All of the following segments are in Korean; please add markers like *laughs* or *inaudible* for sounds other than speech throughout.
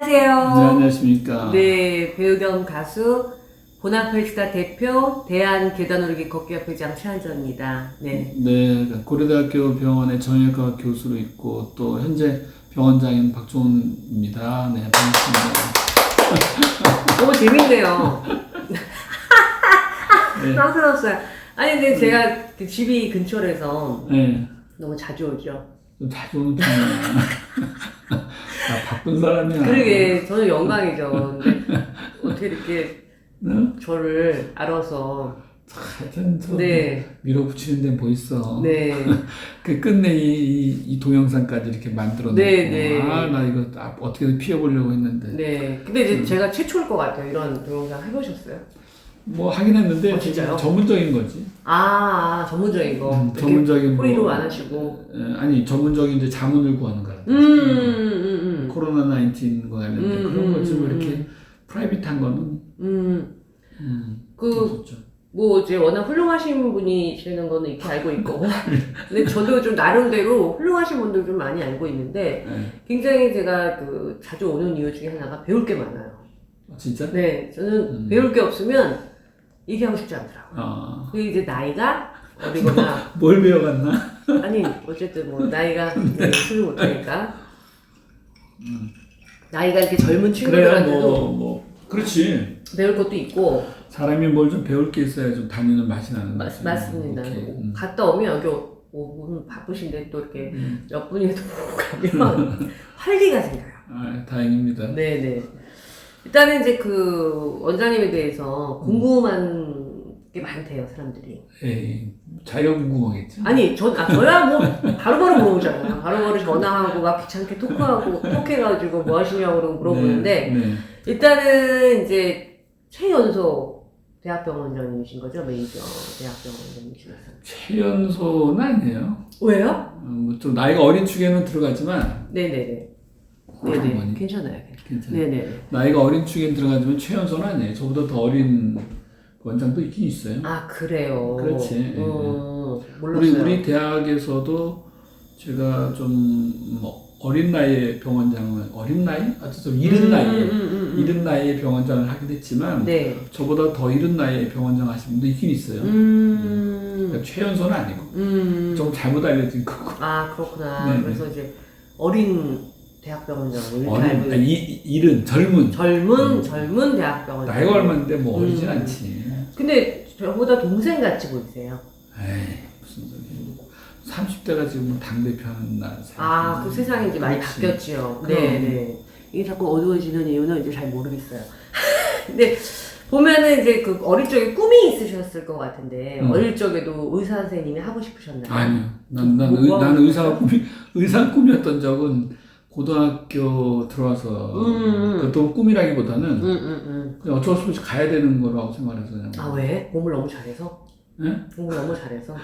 네, 안녕하세요. 안녕하십니까. 네, 배우 겸 가수 보나페스타 대표 대한 계단오르기 걷기협회장 최한정입니다. 네. 네, 고려대학교 병원의 정형외과 교수로 있고 또 현재 병원장인 박종훈입니다. 네, 반갑습니다. 너무 재밌네요. *laughs* 네, 깜짝놀랐어요. 아니, 근데 제가 그 집이 근처라서 네, 너무 자주 오죠. 좀 자주 오는 편이야. *laughs* 나 바쁜 사람이야. 그러게, 저는 영광이죠. 근데 *laughs* 어떻게 이렇게 네? 저를 알아서. 하여튼 저 네, 밀어붙이는 데는 뭐 있어. 네. *laughs* 그 끝내 이, 이, 이 동영상까지 이렇게 만들어내고 네, 네. 아, 나 이거 아, 어떻게든 피해보려고 했는데 네. 근데 이제 제가 최초일 것 같아요. 이런 동영상 해보셨어요? 뭐 하긴 했는데 어, 진짜요? 전문적인 거지. 아, 전문적인 거. 음, 전문적인 뿌리로 뭐- 안 하시고. 에, 아니 전문적인 이제 자문을 구하는 거라. 음, 음, 음, 코로나 19과 관련된 음, 그런 음, 거좀 음, 이렇게 프라이빗한 거는 음. 음, 그. 뭐, 이제 워낙 훌륭하신 분이시는 거는 이렇게 알고 있고. *laughs* 근데 저도 좀 나름대로 훌륭하신 분들 좀 많이 알고 있는데, 네. 굉장히 제가 그 자주 오는 이유 중에 하나가 배울 게 많아요. 아, 진짜? 네, 저는 음. 배울 게 없으면 얘기하고 싶지 않더라고요. 아, 그리고 이제 나이가 어리거나, *laughs* 뭘 배워갔나? 아니, 어쨌든 뭐, 나이가 *laughs* 네, 술을 못하니까. 나이가 이렇게 젊은 그래야 친구들한테도 뭐, 뭐 그렇지. 배울 것도 있고, 사람이 뭘 좀 배울 게 있어야 좀 다니는 맛이 나는 맞, 거지. 맞습니다. 오케이. 음. 갔다 오면 여기 오- 오분 바쁘신데 또 이렇게 음. 몇 분이라도 보고 *laughs* 가면 활기가 생겨요. 아, 다행입니다. 네네. 일단은 이제 그 원장님에 대해서 궁금한 게 많대요, 사람들이. 에이, 자기가 궁금하겠지. 아니, 전, 아, 저야 뭐 바로바로 물어보잖아요. 바로바로 전화하고 막 귀찮게 토크하고, 톡해가지고 뭐 하시냐고 그러고 물어보는데, 네, 네. 일단은 이제 최연소 대학병원 원장님이신 거죠? 메이저 대학병원 원장님이시면서. 최연소는 아니에요. 왜요? 어, 뭐좀 나이가 어린 축에는 들어가지만 네네네. 네네. 괜찮아요. 괜찮아요. 네네네. 나이가 어린 축에 들어가지만 최연소는 아니에요. 저보다 더 어린 원장도 있긴 있어요. 아, 그래요. 그렇지. 어, 우리 몰랐어요. 우리 대학에서도 제가 좀뭐 어린 나이에 병원장을 어린 나이? 아주 좀 이른 음, 나이에 음, 음, 음. 이른 나이에 병원장을 하긴 했지만 네. 저보다 더 이른 나이에 병원장 하신 분도 있긴 있어요. 음. 그러니까 최연소는 아니고 음. 좀 잘못 알려진 거고 아, 그렇구나. *laughs* 네네. 그래서 이제 어린 대학병원장 어린 아니, 이, 이- 이른 젊은 젊은 음. 젊은 대학병원장. 나이가 얼마인데 뭐 어리진 음. 않지. 근데 저보다 동생 같이 보이세요. 에이 무슨 소리. 30대가 지금 뭐 당대표 하는 날. 아, 그 세상이 이제 많이 그렇지. 바뀌었지요. 그럼. 네, 네. 이게 자꾸 어두워지는 이유는 이제 잘 모르겠어요. *laughs* 근데 보면은 이제 그 어릴 적에 꿈이 있으셨을 것 같은데 음. 어릴 적에도 의사 선생님이 하고 싶으셨나요? 아니요. 난, 난, 뭐- 의, 뭐난 하고 의사가 꿈이, 의사 꿈이었던 적은 고등학교 들어와서 음. 그것도 꿈이라기보다는 응, 응, 응. 그냥 어쩔 수 없이 가야 되는 거라고 생각해서 그냥 아 왜? 공부를 너무 잘해서? 예? 공부를 너무 잘해서?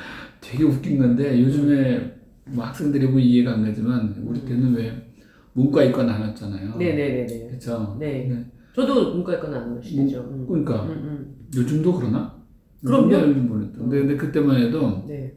되게 웃긴 건데 요즘에 뭐 학생들이 보면 이해가 안 가지만 우리 때는 왜 문과 이과 나눴잖아요. 음. 네네네네. 그렇죠. 네. 저도 문과일과 나누는 시대죠. 응. 그러니까 응, 응. 요즘도 그러나? 그럼요. 요즘 모르겠다. 근데, 근데 그때만 해도 네.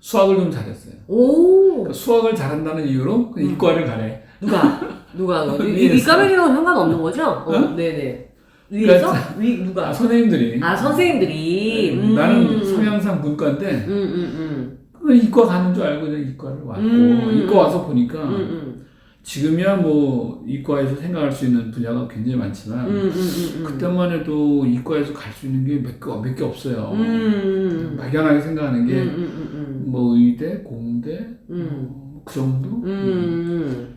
수학을 좀 잘했어요. 오 그러니까 수학을 잘한다는 이유로 음. 이과를 가래. 누가 누가 이. 위과면이랑 상관없는 거죠? 어, 어? 네네. 위에서 위 아, 누가? 선생님들이. 아 선생님들이. 네, 음. 나는 성향상 문과인데 음, 음, 그냥 이과 가는 줄 알고 그냥 이과를 왔고 음. 이과 와서 보니까 음. 음, 음. 지금이야 뭐 이과에서 생각할 수 있는 분야가 굉장히 많지만 음, 음, 음, 음. 그때만 해도 이과에서 갈 수 있는 게 몇 개 몇 개 없어요. 음. 막연하게 생각하는 음, 게 음, 음, 뭐 의대, 공대 음. 뭐, 그 정도. 음.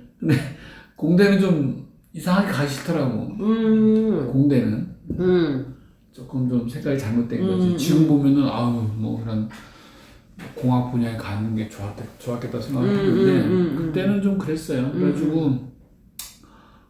공대는 좀 이상하게 가기 싫더라고. 음. 공대는 음. 조금 좀 생각이 잘못된 거지. 음, 지금 보면은 아우 뭐 그런 공학 분야에 가는 게 좋았겠, 좋았겠다 생각을 음, 했는데 음, 음, 음. 그때는 좀 그랬어요. 그래가지고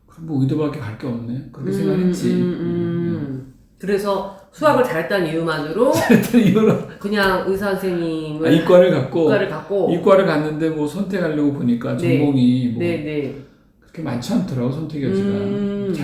그럼 뭐 의대밖에 갈 게 없네 그렇게 생각했지. 음, 음. 그래서 수학을 잘했다는 이유만으로 *laughs* 하여튼 이거로 그냥 의사 선생님을 아, 이과를 갖고 이과를 갖고 이과를 갔는데 뭐 선택하려고 보니까 네. 전공이 뭐 네 네 그렇게 많지 않더라고 선택 여지가 음.